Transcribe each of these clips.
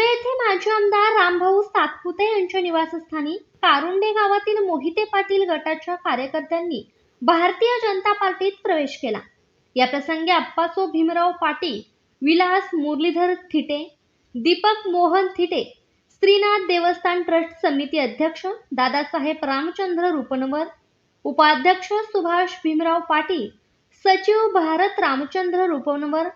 येथे माझे आमदार रामभाऊ सातपुते यांच्या निवासस्थानी कारुंडे गावातील मोहिते पाटील गटाच्या कार्यकर्त्यांनी भारतीय जनता पार्टीत प्रवेश केला. या प्रसंगी अप्पासो भीमराव पाटील विलास मुरलीधर थिटे दीपक मोहन थिटे श्रीनाथ देवस्थान ट्रस्ट समिती अध्यक्ष दादासाहेब रामचंद्र रुपनवर उपाध्यक्ष सुभाष भीमराव पाटील सचिव भारत रामचंद्र रुपनवर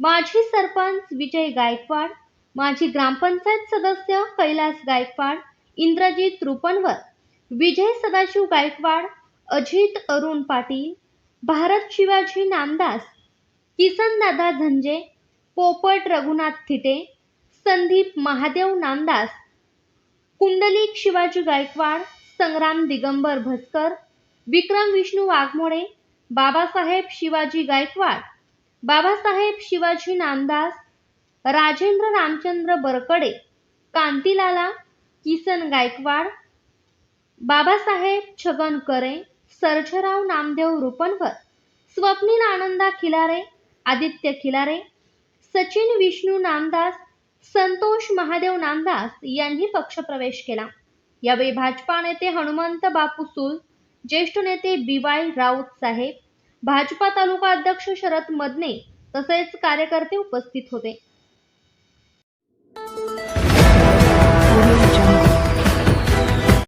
माजी सरपंच विजय गायकवाड माजी ग्रामपंचायत सदस्य कैलास गायकवाड इंद्रजित रुपनवर विजय सदाशिव गायकवाड अजित अरुण पाटील भारत शिवाजी नामदास किसनदादा झंजे पोपट रघुनाथ थिटे संदीप महादेव नामदास कुंडलिक शिवाजी गायकवाड संग्राम दिगंबर भस्कर विक्रम विष्णू वाघमोडे बाबासाहेब शिवाजी गायकवाड बाबासाहेब शिवाजी नामदास राजेंद्र रामचंद्र बरकडे कांतीलाला किसन गायकवाड बाबासाहेब छगन करे सर्जराव नामदेव रुपनवर स्वप्नील आनंदा खिलारे आदित्य खिलारे सचिन विष्णू नामदास संतोष महादेव नामदास यांनी पक्षप्रवेश केला. यावेळी भाजपा नेते हनुमंत बापू सुल ज्येष्ठ नेते बी वाय राऊत साहेब भाजपा तालुका अध्यक्ष शरद मदने तसेच कार्यकर्ते उपस्थित होते.